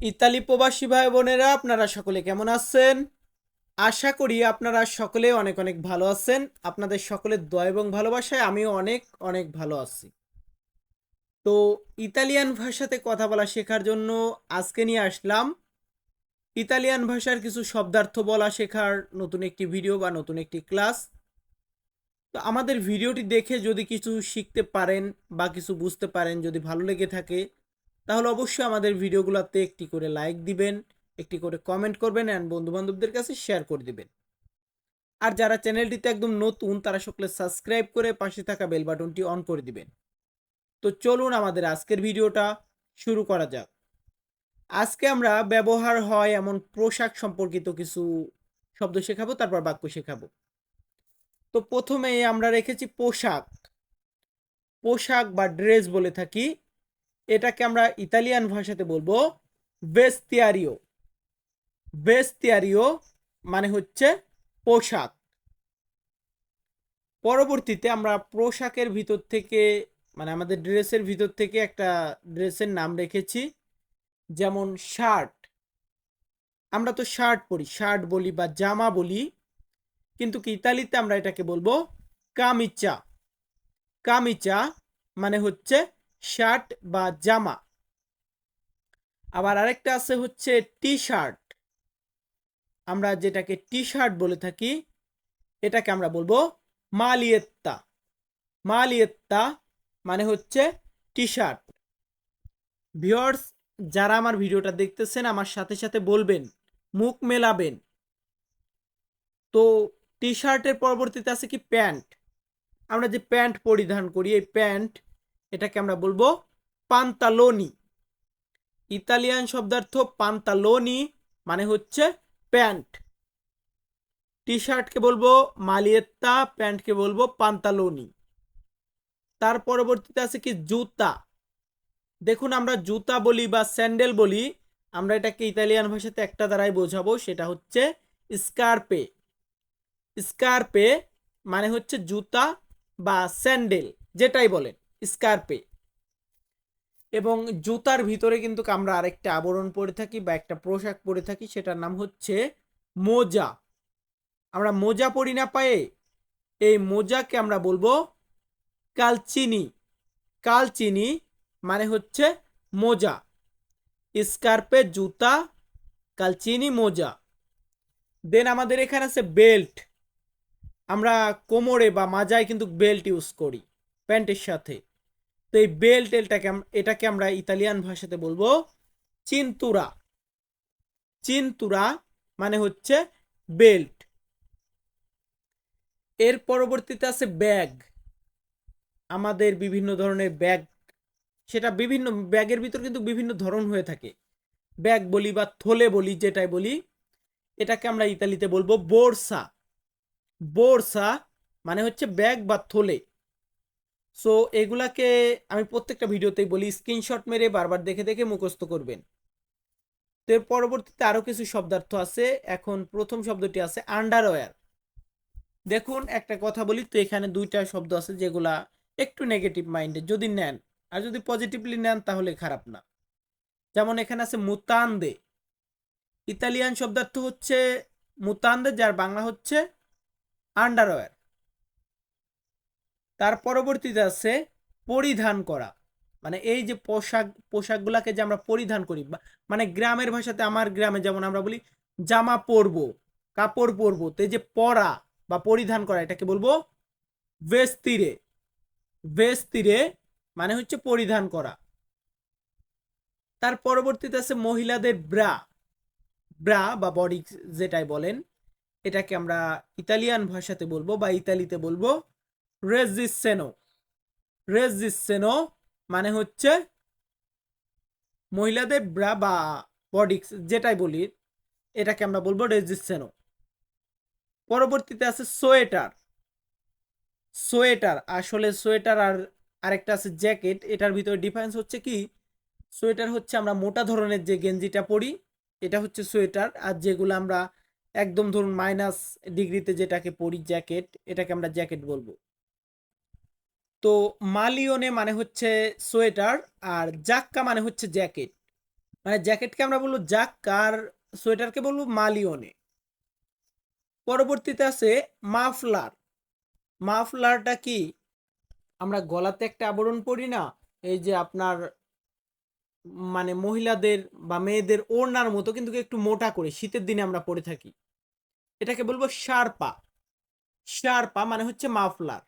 Italy প্রবাসী ভাই বোনেরা আপনারা সকলে কেমন আছেন? আশা করি আপনারা সকলে অনেক অনেক ভালো আছেন। আপনাদের সকলের দয়া এবং ভালোবাসায় আমিও অনেক অনেক ভালো আছি। তো ইতালিয়ান ভাষাতে কথা বলা শেখার জন্য আজকে নিয়ে আসলাম। ইতালিয়ান ভাষার কিছু শব্দার্থ বলা শেখার নতুন একটি ভিডিও বা নতুন একটি ক্লাস। তো আমাদের ভিডিওটি দেখে যদি কিছু শিখতে পারেন বা কিছু বুঝতে পারেন, যদি ভালো লেগে থাকে তাহলে অবশ্যই আমাদের ভিডিওগুলোতে একটি করে লাইক দিবেন, একটি করে কমেন্ট করবেন অ্যান্ড বন্ধু বান্ধবদের কাছে শেয়ার করে দিবেন। আর যারা চ্যানেলটিতে একদম নতুন, তারা সকলে সাবস্ক্রাইব করে পাশে থাকা বেল বাটনটি অন করে দিবেন। তো চলুন আমাদের আজকের ভিডিওটা শুরু করা যাক। আজকে আমরা ব্যবহার হয় এমন পোশাক সম্পর্কিত কিছু শব্দ শেখাবো, তারপর বাক্য শেখাবো। তো প্রথমে আমরা রেখেছি পোশাক। পোশাক বা ড্রেস বলে থাকি। এটাকে আমরা ইতালিয়ান ভাষাতে বলব ভেস্তিয়ারিও ভেস্তিয়ারিও মানে হচ্ছে পোশাক। পরবর্তীতে আমরা পোশাকের ভিতর থেকে মানে আমাদের ড্রেসের ভিতর থেকে একটা ড্রেসের নাম রেখেছি, যেমন শার্ট আমরা তো শার্ট পরি শার্ট বলি বা জামা বলি, কিন্তু কি ইতালিতে আমরা এটাকে বলব কামিচা। কামিচা মানে হচ্ছে শার্ট বা জামা। আবার আরেকটা আছে হচ্ছে টি শার্ট আমরা যেটাকে টি শার্ট বলে থাকি, এটাকে আমরা বলব মালিয়েত্তা। মালিয়েত্তা মানে হচ্ছে টি শার্ট ভিওর্স যারা আমার ভিডিওটা দেখতেছেন, আমার সাথে সাথে বলবেন, মুখ মেলাবেন। তো টি শার্টের পরবর্তীতে আছে কি প্যান্ট? আমরা যে প্যান্ট পরিধান করি, এই প্যান্ট এটাকে আমরা বলব পান্তালোনি। ইতালিয়ান শব্দার্থ পান্তালোনি মানে হচ্ছে প্যান্ট। টি শার্টকে বলব মালিয়েত্তা, প্যান্টকে বলব পান্তালোনি। তার পরবর্তীতে আছে কি জুতা। দেখুন আমরা জুতা বলি বা স্যান্ডেল বলি, আমরা এটাকে ইতালিয়ান ভাষাতে একটা দ্বারাই বোঝাবো, সেটা হচ্ছে স্কার্পে। স্কার্পে মানে হচ্ছে জুতা বা স্যান্ডেল, যেটাই বলেন। স্কার্পে। এবং জুতার ভিতরে কিন্তু আমরা আরেকটা আবরণ পরে থাকি বা একটা পোশাক পরে থাকি, সেটার নাম হচ্ছে মোজা। আমরা মোজা পরি না পায়ে। এই মোজাকে আমরা বলব কালচিনি। কালচিনি মানে হচ্ছে মোজা। স্কার্পে জুতা, কালচিনি মোজা। দেন আমাদের এখানে আছে বেল্ট। আমরা কোমরে বা মাজায় কিন্তু বেল্ট ইউজ করি প্যান্টের সাথে। তো এই বেল্ট এলটাকে এটাকে আমরা ইতালিয়ান ভাষাতে বলব চিন্তুরা। চিন্তুরা মানে হচ্ছে বেল্ট। এর পরবর্তীতে আছে ব্যাগ। আমাদের বিভিন্ন ধরনের ব্যাগ, সেটা বিভিন্ন, ব্যাগের ভিতর কিন্তু বিভিন্ন ধরন হয়ে থাকে। ব্যাগ বলি বা থলে বলি, যেটাই বলি, এটাকে আমরা ইতালিতে বলব বোরসা। বোরসা মানে হচ্ছে ব্যাগ বা থলে। সো এগুলাকে আমি প্রত্যেকটা ভিডিওতেই বলি স্ক্রিনশট মেরে বারবার দেখে দেখে মুখস্থ করবেন। তো এর পরবর্তীতে আরও কিছু শব্দার্থ আছে। এখন প্রথম শব্দটি আছে আন্ডারওয়্যার দেখুন, একটা কথা বলি, তো এখানে দুইটা শব্দ আছে যেগুলা একটু নেগেটিভ মাইন্ডে যদি নেন, আর যদি পজিটিভলি নেন, তাহলে খারাপ না। যেমন এখানে আছে মুতান্দে। ইতালিয়ান শব্দার্থ হচ্ছে মুতান্দে, যার বাংলা হচ্ছে আন্ডারওয়্যার তার পরবর্তীতে আছে পরিধান করা। মানে এই যে পোশাক, পোশাকগুলাকে যে আমরা পরিধান করি মানে গ্রামের ভাষাতে আমার গ্রামে যেমন আমরা বলি জামা পরবো, কাপড় পরবো, তো যে পরা বা পরিধান করা, এটাকে বলব ভেস্তিরে। ভেস্তিরে মানে হচ্ছে পরিধান করা। তার পরবর্তীতে আছে মহিলাদের ব্রা। ব্রা বা বডি যেটাই বলেন, এটাকে আমরা ইতালিয়ান ভাষাতে বলব বা ইতালিতে বলব রেজিসেনো রেজিসেনো মানে হচ্ছে মহিলাদের ব্রা বা বডিক্স যেটাই বলি, এটাকে আমরা বলব রেজিসেনো পরবর্তীতে আছে সোয়েটার। সোয়েটার, আসলে সোয়েটার আর আরেকটা আছে জ্যাকেট, এটার ভিতরে ডিফারেন্স হচ্ছে কি, সোয়েটার হচ্ছে আমরা মোটা ধরনের যে গেঞ্জিটা পরি, এটা হচ্ছে সোয়েটার, আর যেগুলো আমরা একদম ধরুন মাইনাস ডিগ্রিতে যেটাকে পরি জ্যাকেট, এটাকে আমরা জ্যাকেট বলব। তো মালিওনে মানে হচ্ছে সোয়েটার আর জাক্কা মানে হচ্ছে জ্যাকেট। মানে জ্যাকেটকে আমরা বলব জাক্কা আর সোয়েটারকে বলব মালিওনে পরবর্তীতে আছে মাফলার। মাফলারটা কি? আমরা গলাতে একটা আবরণ পরি না, এই যে আপনার মানে মহিলাদের বা মেয়েদের ওড়নার মতো কিন্তু একটু মোটা করে শীতের দিনে আমরা পরে থাকি। এটাকে বলব শারপা। শারপা মানে হচ্ছে মাফলার।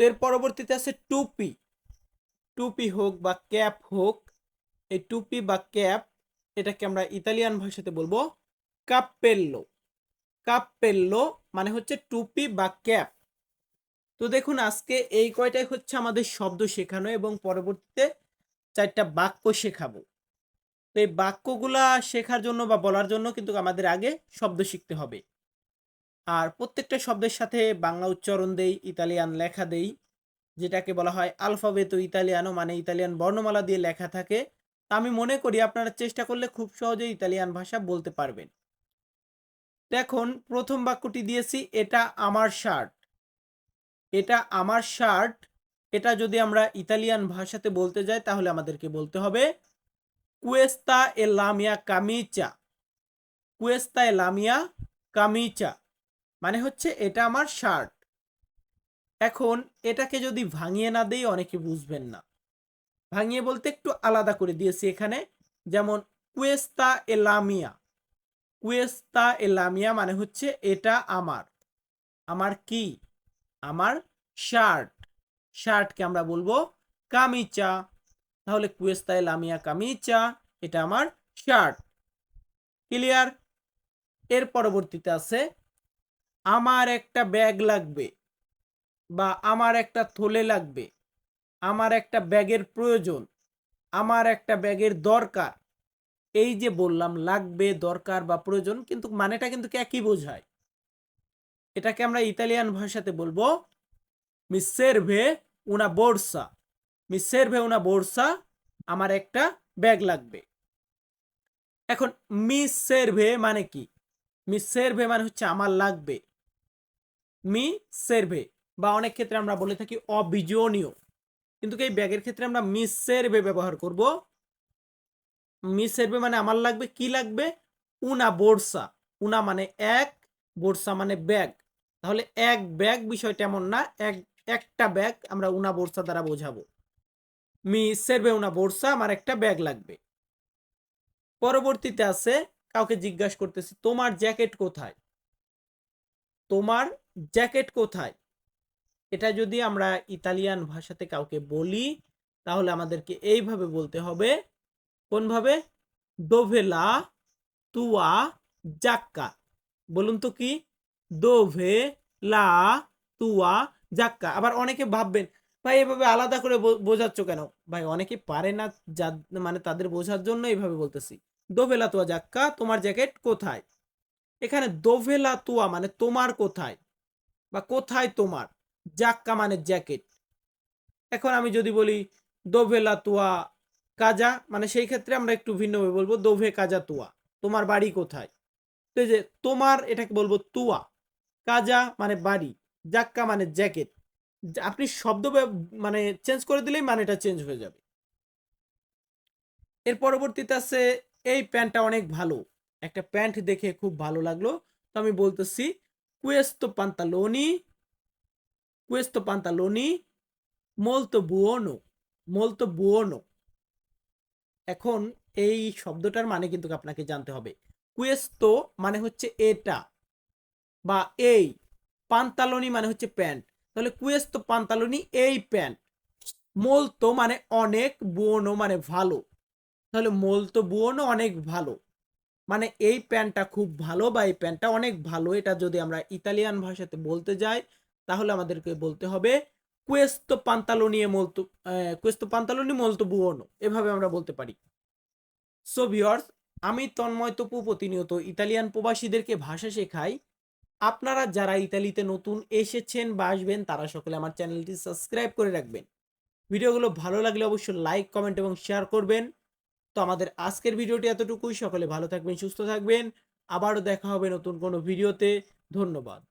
তো এর পরবর্তীতে আছে টুপি টুপি হোক বা ক্যাপ হোক, এই টুপি বা ক্যাপ এটাকে আমরা ইতালিয়ান ভাষাতে বলব কাপ্পেল্লো কাপ্পেল্লো মানে হচ্ছে টুপি বা ক্যাপ তো দেখুন, আজকে এই কয়টাই হচ্ছে আমাদের শব্দ শেখানো এবং পরবর্তীতে চারটা বাক্য শেখাবো। তো এই বাক্যগুলা শেখার জন্য বা বলার জন্য কিন্তু আমাদের আগে শব্দ শিখতে হবে। আর প্রত্যেকটা শব্দের সাথে বাংলা উচ্চারণ দেই, ইতালিয়ান লেখা দেই, যেটাকে বলা হয় আলফাবেতো ইতালিয়ানো মানে ইতালিয়ান বর্ণমালা দিয়ে লেখা থাকে। তা আমি মনে করি আপনারা চেষ্টা করলে খুব সহজে ইতালিয়ান ভাষা বলতে পারবেন। দেখুন, প্রথম বাক্যটি দিয়েছি, এটা আমার শার্ট এটা আমার শার্ট এটা যদি আমরা ইতালিয়ান ভাষাতে বলতে যাই, তাহলে আমাদেরকে বলতে হবে কুয়েস্তা এ লামিয়া কামিচা কুয়েস্তা এ লামিয়া কামিচা মানে হচ্ছে এটা আমার শার্ট এখন এটাকে যদি ভাঙিয়ে না দেই অনেকে বুঝবেন না। ভাঙিয়ে বলতে একটু আলাদা করে দিয়েছি এখানে, যেমন কুয়েস্তা এলামিয়া কুয়েস্তা এলামিয়া মানে হচ্ছে এটা আমার। আমার কি? আমার শার্ট শার্টকে আমরা বলব কামিচা। তাহলে কুয়েস্তায় লামিয়া কামিচা, এটা আমার শার্ট ক্লিয়ার এর পরবর্তীতে আছে আমার একটা ব্যাগ লাগবে বা আমার একটা থলে লাগবে, আমার একটা ব্যাগের প্রয়োজন, আমার একটা ব্যাগের দরকার। এই যে বললাম, লাগবে, দরকার বা প্রয়োজন, কিন্তু মানেটা কিন্তু একই বোঝায়? এটাকে আমরা ইতালিয়ান ভাষাতে বলব মি সেরভে উনা বোরসা মি সেরভে উনা বোরসা আমার একটা ব্যাগ লাগবে। এখন মি সেরভে মানে কি? মি সেরভে মানে হচ্ছে, আমার লাগবে। মি সেরভে বা অনেক ক্ষেত্রে আমরা বলে থাকি অবিজনীয়। কিন্তু এই ব্যাগের ক্ষেত্রে আমরা মি সেরভে ব্যবহার করব? মি সেরভে মানে আমার লাগবে, কি লাগবে? উনা বোরসা। উনা মানে এক, বোরসা মানে ব্যাগ। তাহলে এক ব্যাগ বিষয়টা এমন না, এক, একটা ব্যাগ আমরা উনা বোরসা দ্বারা বোঝাবো। মি সেরবে, উনা বোরসা, আমার একটা ব্যাগ লাগবে। পরবর্তীতে আছে, কাউকে জিজ্ঞাসা করতেছি, তোমার জ্যাকেট কোথায়? তোমার জ্যাকেট কোথায়? এটা যদি আমরা ইতালিয়ান ভাষাতে কাউকে বলি, তাহলে আমাদেরকে এইভাবে বলতে হবে। কোনভাবে? ডোভেলা তুয়া জাক্কা বলুন তো কি? দোভে লা তুয়া জাক্কা আবার অনেকে ভাববেন, ভাই, এভাবে আলাদা করে বোঝাচ্ছ কেন? ভাই, অনেকে পারে না যা মানে তাদের বোঝার জন্য এইভাবে বলতেছি। দোভেলা তুয়া জাক্কা তোমার জ্যাকেট কোথায়? এখানে দোভেলা তুয়া মানে তোমার কোথায়? বা কোথায় তোমার? জাক্কা মানে জ্যাকেট। এখন আমি যদি বলি দোভেলা তুয়া কাজা মানে সেই ক্ষেত্রে আমরা একটু ভিন্নভাবে বলব দোভে কাজা তুয়া। তোমার বাড়ি কোথায়? তো যে তোমার এটাকে বলব তুয়া। কাজা মানে বাড়ি, জাক্কা মানে জ্যাকেট। আপনি শব্দ মানে চেঞ্জ করে দিলেই মানেটা চেঞ্জ হয়ে যাবে। এর পরবর্তীতে আছে, এই প্যান্টটা অনেক ভালো। একটা প্যান্ট দেখে খুব ভালো লাগল। তো আমি বলতেছি কুয়েস্তো পান্তালোনি কুয়েস্তো পান্তালোনি মোলতো বুয়োনো মোলতো বুয়োনো এখন এই শব্দটার মানে কিন্তু আপনাকে জানতে হবে। কুয়েস্তো মানে হচ্ছে এটা বা এই। পান্তালনি মানে হচ্ছে প্যান্ট। তাহলে কুয়েস্তো পান্তালনি এই প্যান্ট। মোলতো মানে অনেক, বুয়োনো মানে ভালো। তাহলে মোলতো, বুয়োনো অনেক ভালো। মানে এই প্যান্টটা খুব ভালো বা এই প্যান্টটা অনেক ভালো, এটা যদি আমরা ইতালিয়ান ভাষাতে বলতে যাই, তাহলে আমাদেরকে বলতে হবে কুয়েস্তো পান্তালোনিয়ে মোলতো কুয়েস্তো পান্তালোনি মোলতো বুয়োনো এভাবে আমরা বলতে পারি। সো ভিওর্স আমি তন্ময় তপু প্রতিনিয়ত ইতালিয়ান প্রবাসীদেরকে ভাষা শেখাই। আপনারা যারা ইতালিতে নতুন এসেছেন বা আসবেন, তারা সকলে আমার চ্যানেলটি সাবস্ক্রাইব করে রাখবেন। ভিডিওগুলো ভালো লাগলে অবশ্যই লাইক, কমেন্ট এবং শেয়ার করবেন। তো আমাদের আজকের ভিডিওটি এতটুকুই। সকলে ভালো থাকবেন, সুস্থ থাকবেন। আবারও দেখা হবে নতুন কোনো ভিডিওতে। ধন্যবাদ।